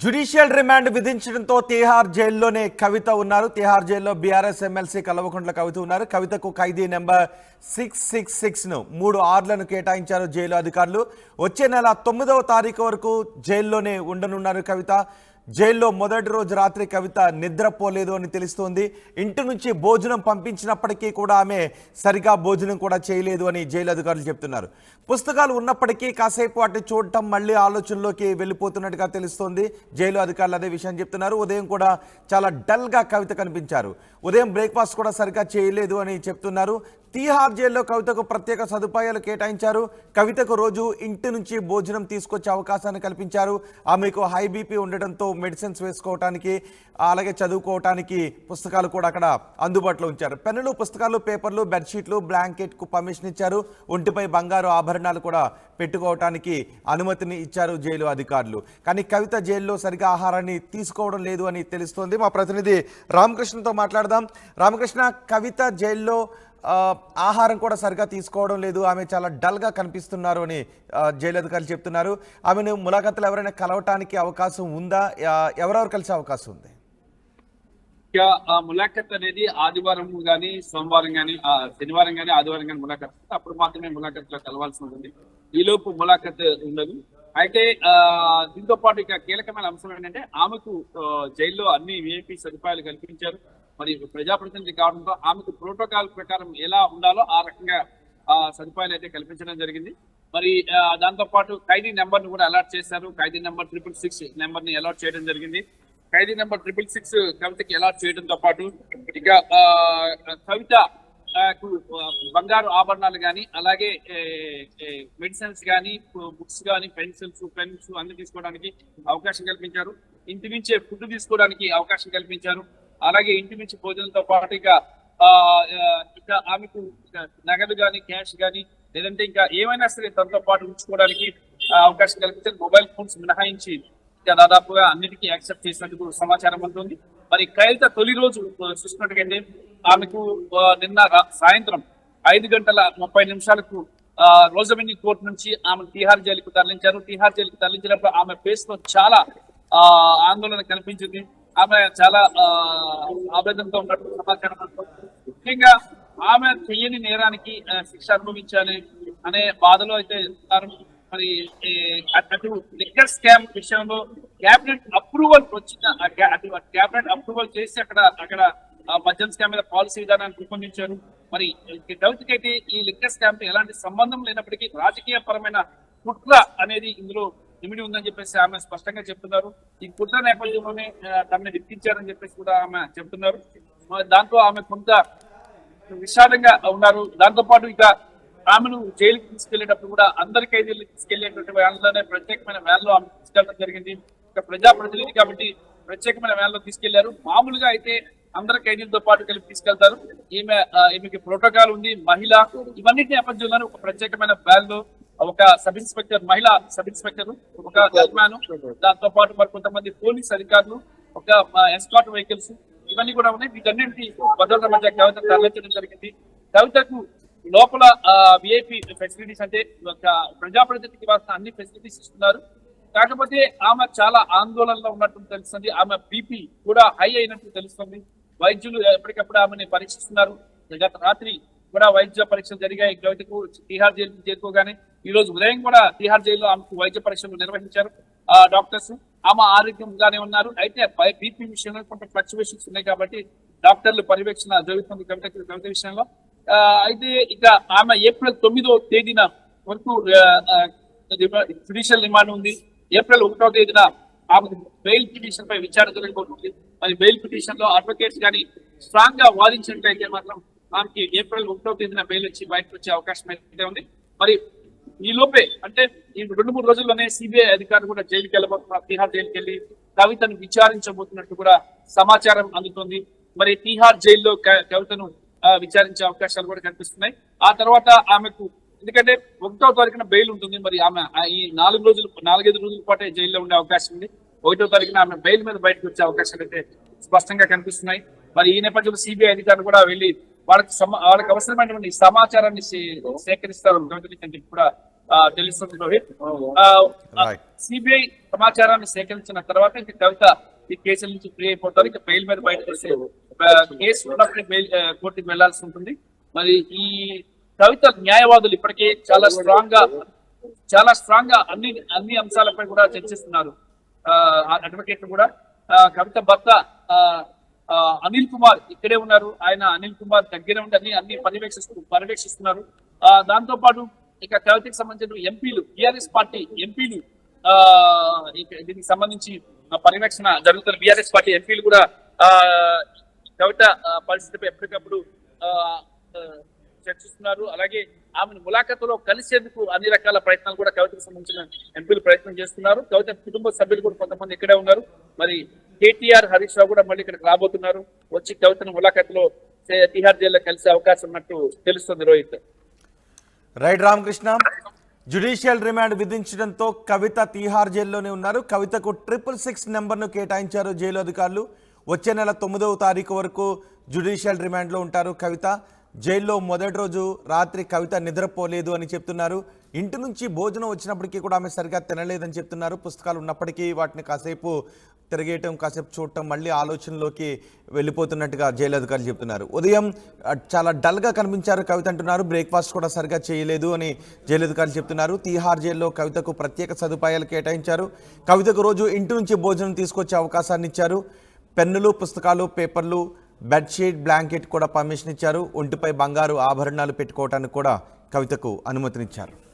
Judicial remand విధించడంతో Tihar జైల్లోనే కవిత ఉన్నారు. తీహార్ జైల్లో బీఆర్ఎస్ ఎమ్మెల్సీ కల్వకుంట్ల కవిత ఉన్నారు. కవితకు ఖైదీ నెంబర్ సిక్స్ సిక్స్ సిక్స్ను మూడు ఆర్లను కేటాయించారు జైలు అధికారులు. వచ్చే నెల తొమ్మిదవ తారీఖు వరకు జైల్లోనే ఉండనున్నారు కవిత. జైల్లో మొదటి రోజు రాత్రి కవిత నిద్రపోలేదు అని తెలుస్తోంది. ఇంటి నుంచి భోజనం పంపించినప్పటికీ కూడా ఆమె సరిగా భోజనం కూడా చేయలేదు అని జైలు అధికారులు చెప్తున్నారు. పుస్తకాలు ఉన్నప్పటికీ కాసేపు అటు చూడటం మళ్ళీ ఆలోచనలోకి వెళ్ళిపోతున్నట్టుగా తెలుస్తోంది. జైలు అధికారులు అదే విషయం చెప్తున్నారు. ఉదయం కూడా చాలా డల్గా కవిత కనిపించారు. ఉదయం బ్రేక్ఫాస్ట్ కూడా సరిగా చేయలేదు అని చెప్తున్నారు. తీహార్ జైల్లో కవితకు ప్రత్యేక సదుపాయాలు కేటాయించారు. కవితకు రోజు ఇంటి నుంచి భోజనం తీసుకొచ్చే అవకాశాన్ని కల్పించారు. ఆమెకు హై బీపీ ఉండడంతో మెడిసిన్స్ వేసుకోవటానికి అలాగే చదువుకోవటానికి పుస్తకాలు కూడా అక్కడ అందుబాటులో ఉంచారు. పెన్నులు పుస్తకాలు పేపర్లు బెడ్షీట్లు బ్లాంకెట్కు పర్మిషన్ ఇచ్చారు. ఒంటిపై బంగారు ఆభరణాలు కూడా పెట్టుకోవటానికి అనుమతిని ఇచ్చారు జైలు అధికారులు. కానీ కవిత జైల్లో సరిగా ఆహారాన్ని తీసుకోవడం లేదు అని తెలుస్తోంది. మా ప్రతినిధి రామకృష్ణతో మాట్లాడదాం. రామకృష్ణ కవిత జైల్లో ఆహారం కూడా సరిగా తీసుకోవడం లేదు. ఆమె చాలా డల్గా కనిపిస్తున్నారు అని జైలు అధికారులు చెప్తున్నారు. ఆమెను ములాఖతులు ఎవరైనా కలవటానికి అవకాశం ఉందా? ఎవరెవరు కలిసే అవకాశం ఉంది? ఇక ఆ ములాఖత్ అనేది ఆదివారం కానీ సోమవారం కానీ శనివారం కానీ ఆదివారం కానీ ములాఖత్ అప్పుడు మాత్రమే ములాఖత్లో కలవాల్సి ఉంటుంది. ఈ లోపు ములాఖత్ ఉండదు. అయితే దీంతో పాటు ఇక కీలకమైన అంశం ఏంటంటే ఆమెకు జైల్లో అన్ని విఐపి సదుపాయాలు కల్పించారు. మరి ప్రజాప్రతినిధి కావడంతో ఆమెకు ప్రోటోకాల్ ప్రకారం ఎలా ఉండాలో ఆ రకంగా ఆ సదుపాయాలు అయితే కల్పించడం జరిగింది. మరి దాంతో పాటు ఖైదీ నెంబర్ను కూడా అలాట్ చేశారు. ఖైదీ నెంబర్ ట్రిపుల్ సిక్స్ నెంబర్ని అలాట్ చేయడం జరిగింది. ఖైదీ నెంబర్ ట్రిపుల్ సిక్స్ కవితకి అలాట్ చేయడంతో పాటు ఇక ఆ, కవిత బంగారు ఆభరణాలు కానీ అలాగే మెడిసిన్స్ కానీ బుక్స్ కానీ పెన్సిల్స్ పెన్స్ అన్ని తీసుకోవడానికి అవకాశం కల్పించారు. ఇంటి నుంచే ఫుడ్ తీసుకోవడానికి అవకాశం కల్పించారు. అలాగే ఇంటి నుంచి భోజనంతో పాటు ఇక ఆ, ఇంకా ఆమెకు నగదు కానీ క్యాష్ కానీ లేదంటే ఇంకా ఏమైనా సరే తనతో పాటు ఉంచుకోవడానికి అవకాశం కల్పించే మొబైల్ ఫోన్స్ మినహాయించి ఇంకా దాదాపుగా అన్నిటికీ యాక్సెప్ట్ చేసినట్టు సమాచారం ఉంటుంది మరి కైత తొలి రోజు ఆ, చూసినట్టుగైతే ఆమెకు నిన్న సాయంత్రం ఐదు గంటల ముప్పై నిమిషాలకు ఆ, కోర్టు నుంచి ఆమె తిహార్ జైలుకు తరలించారు. టీహార్ జైలుకు తరలించినప్పుడు ఆమె ఫేస్లో చాలా ఆందోళన కనిపించింది. ఆమె చాలా ఆవేదనతో ఉన్నట్టు సమాచారం ముఖ్యంగా ఆమె చెయ్యని నేరానికి శిక్ష అనుభవించాలి అనే బాధలో అయితే ఉన్నారు మరి అటు లిక్కర్ స్కామ్ విషయంలో క్యాబినెట్ అప్రూవల్ వచ్చిన అటు క్యాబినెట్ అప్రూవల్ చేసి అక్కడ అక్కడ మద్యం స్కామ్ మీద పాలసీ విధానాన్ని రూపొందించారు. మరి కవితకి అయితే ఈ లిక్కర్ స్కామ్తో ఎలాంటి సంబంధం లేనప్పటికీ రాజకీయ పరమైన కుట్ర అనేది ఇందులో ఇమిడి ఉందని చెప్పేసి ఆమె స్పష్టంగా చెప్తున్నారు. ఈ కుట్ర నేపథ్యంలోనే తనని విప్పించారని చెప్పేసి కూడా ఆమె చెప్తున్నారు. దాంతో ఆమె కొంత విషాదంగా ఉన్నారు. దాంతో పాటు ఇక ఆమెను జైలుకి తీసుకెళ్ళేటప్పుడు కూడా అందరి ఖైదీలు తీసుకెళ్ళేటువంటి వ్యాన్లోనే ప్రత్యేకమైన వ్యాన్లో ఆమె తీసుకెళ్ళడం జరిగింది. ఇక ప్రజాప్రతినిధి కాబట్టి ప్రత్యేకమైన వ్యాన్లో తీసుకెళ్ళారు. మామూలుగా అయితే అందరి ఖైదీలతో పాటు కలిపి తీసుకెళ్తారు. ఈమె ఈమెకి ప్రోటోకాల్ ఉంది. మహిళ ఇవన్నిటి నేపథ్యంలోనే ఒక ప్రత్యేకమైన వ్యాన్లో ఒక సబ్ ఇన్స్పెక్టర్ మహిళా సబ్ ఇన్స్పెక్టర్ ఒక గన్మ్యాన్ దాంతో పాటు మరి కొంతమంది పోలీస్ అధికారులు ఒక ఎస్కాట్ వెహికల్స్ ఇవన్నీ కూడా ఉన్నాయి. వీటన్నింటి భద్రత మధ్య కవిత తరలించడం జరిగింది. కవితకు లోపల విఐపి ఫెసిలిటీస్ అంటే ప్రజాప్రతినిధికి ఇవ్వాల్సిన అన్ని ఫెసిలిటీస్ ఇస్తున్నారు. కాకపోతే ఆమె చాలా ఆందోళనలో ఉన్నట్టు తెలుస్తుంది. ఆమె బీపీ కూడా హై అయినట్టు తెలుస్తుంది. వైద్యులు ఎప్పటికప్పుడు ఆమెని పరీక్షిస్తున్నారు. గత రాత్రి కూడా వైద్య పరీక్షలు జరిగాయి. కవితకు తిహార్ జైలు చేరుకోగానే ఈ రోజు ఉదయం కూడా తిహార్ జైల్లో ఆమెకు వైద్య పరీక్షలు నిర్వహించారు ఆ డాక్టర్స్. ఆమె ఆరోగ్యంగానే ఉన్నారు. అయితే బీపీ విషయంలో కొంత ఫ్లక్చువేషన్స్ ఉన్నాయి కాబట్టి డాక్టర్లు పర్యవేక్షణ జరుగుతుంది కవిత కవిత విషయంలో. అయితే ఇక ఆమె ఏప్రిల్ తొమ్మిదో తేదీన వరకు జుడిషియల్ రిమాండ్ ఉంది. ఏప్రిల్ ఒకటో తేదీన ఆమె బెయిల్ పిటిషన్ పై విచారణ జరగబోతుంది. మరి బెయిల్ పిటిషన్లో అడ్వకేట్స్ కానీ స్ట్రాంగ్గా వాదించినట్లయితే మాత్రం ఆమెకి ఏప్రిల్ ఒకటో తేదీన బెయిల్ వచ్చి బయటకు వచ్చే అవకాశం అయితే ఉంది మరి ఈ లోపే అంటే ఈ రెండు మూడు రోజుల్లోనే సిబిఐ అధికారులు కూడా జైలుకి వెళ్ళబోతున్నారు తిహార్ జైలుకి వెళ్ళి కవితను విచారించబోతున్నట్టు కూడా సమాచారం అందుతుంది. మరి తిహార్ జైల్లో కవితను విచారించే అవకాశాలు కూడా కనిపిస్తున్నాయి. ఆ తర్వాత ఆమెకు ఎందుకంటే ఒకటో తారీఖున బెయిల్ ఉంటుంది మరి ఆమె ఆ ఈ నాలుగు రోజులు నాలుగైదు రోజుల పాటే జైల్లో ఉండే అవకాశం ఉంది. ఒకటో తారీఖున ఆమె బెయిల్ మీద బయటకు వచ్చే అవకాశాలు అయితే స్పష్టంగా కనిపిస్తున్నాయి. మరి ఈ నేపథ్యంలో సిబిఐ అధికారులు కూడా వెళ్ళి వాళ్ళకి సమ వాళ్ళకి అవసరమైనటువంటి సమాచారాన్ని సేకరిస్తారు కూడా తెలుస్తుంది రోహిత్. సిబిఐ సమాచారాన్ని సేకరించిన తర్వాత ఇక కవిత ఈ కేసుల నుంచి ఫ్రీ అయిపోతారు. ఇక బెయిల్ మీద బయటకు వస్తే కేసు ఉన్నప్పుడే బెయిల్ కోర్టుకు వెళ్ళాల్సి ఉంటుంది. మరి ఈ కవిత న్యాయవాదులు ఇప్పటికే చాలా స్ట్రాంగ్గా చాలా స్ట్రాంగ్గా అన్ని అన్ని అంశాలపై కూడా చర్చిస్తున్నారు. అడ్వకేట్ కూడా. కవిత భర్త అనిల్ కుమార్ ఇక్కడే ఉన్నారు. ఆయన అనిల్ కుమార్ దగ్గర ఉండి అన్ని అన్ని పర్యవేక్షిస్తూ పర్యవేక్షిస్తున్నారు. ఆ, దాంతో పాటు ఇక కవితకి సంబంధించిన ఎంపీలు టిఆర్ఎస్ పార్టీ ఎంపీలు ఆ, దీనికి సంబంధించి పర్యవేక్షణ జరుగుతున్న బిఆర్ఎస్ పార్టీ ఎంపీలు కూడా ఆ కవిత పరిస్థితిపై ఎప్పటికప్పుడు ఆ, ఆ, చర్చిస్తున్నారు. అలాగే ఆమెను ములాఖతులో కలిసేందుకు అన్ని రకాల ప్రయత్నాలు కూడా కవితకు సంబంధించిన ఎంపీలు ప్రయత్నం చేస్తున్నారు. కవిత కుటుంబ సభ్యులు కూడా కొంతమంది ఇక్కడే ఉన్నారు. మరి కేటీఆర్ హరీష్ రావు కూడా మళ్ళీ ఇక్కడికి రాబోతున్నారు. వచ్చి కవితను ములాఖత్లో సే- తిహార్ జైల్లో కలిసే అవకాశం ఉన్నట్టు తెలుస్తుంది Rohit. Right Ramakrishna judicial remand విధించడంతో Kavitha Tihar జైల్లోనే ఉన్నారు. కవితకు ట్రిపుల్ సిక్స్ నెంబర్ను కేటాయించారు జైలు అధికారులు. వచ్చే నెల తొమ్మిదవ తారీఖు వరకు జ్యుడిషియల్ రిమాండ్లో ఉంటారు కవిత. జైల్లో మొదటి రోజు రాత్రి కవిత నిద్రపోలేదు అని చెప్తున్నారు. ఇంటి నుంచి భోజనం వచ్చినప్పటికీ కూడా ఆమె సరిగా తినలేదని చెప్తున్నారు. పుస్తకాలు ఉన్నప్పటికీ వాటిని కాసేపు తిరిగేయటం కాసేపు చూడటం మళ్ళీ ఆలోచనలోకి వెళ్ళిపోతున్నట్టుగా జైలు అధికారులు చెప్తున్నారు. ఉదయం చాలా డల్గా కనిపించారు కవిత అంటున్నారు. బ్రేక్ఫాస్ట్ కూడా సరిగా చేయలేదు అని జైలు అధికారులు చెప్తున్నారు. తీహార్ జైల్లో కవితకు ప్రత్యేక సదుపాయాలు కేటాయించారు. కవితకు రోజు ఇంటి నుంచి భోజనం తీసుకొచ్చే అవకాశాన్ని ఇచ్చారు. పెన్నులు పుస్తకాలు పేపర్లు బెడ్షీట్ బ్లాంకెట్ కూడా పర్మిషన్ ఇచ్చారు. ఒంటిపై బంగారు ఆభరణాలు పెట్టుకోవడానికి కూడా కవితకు అనుమతినిచ్చారు.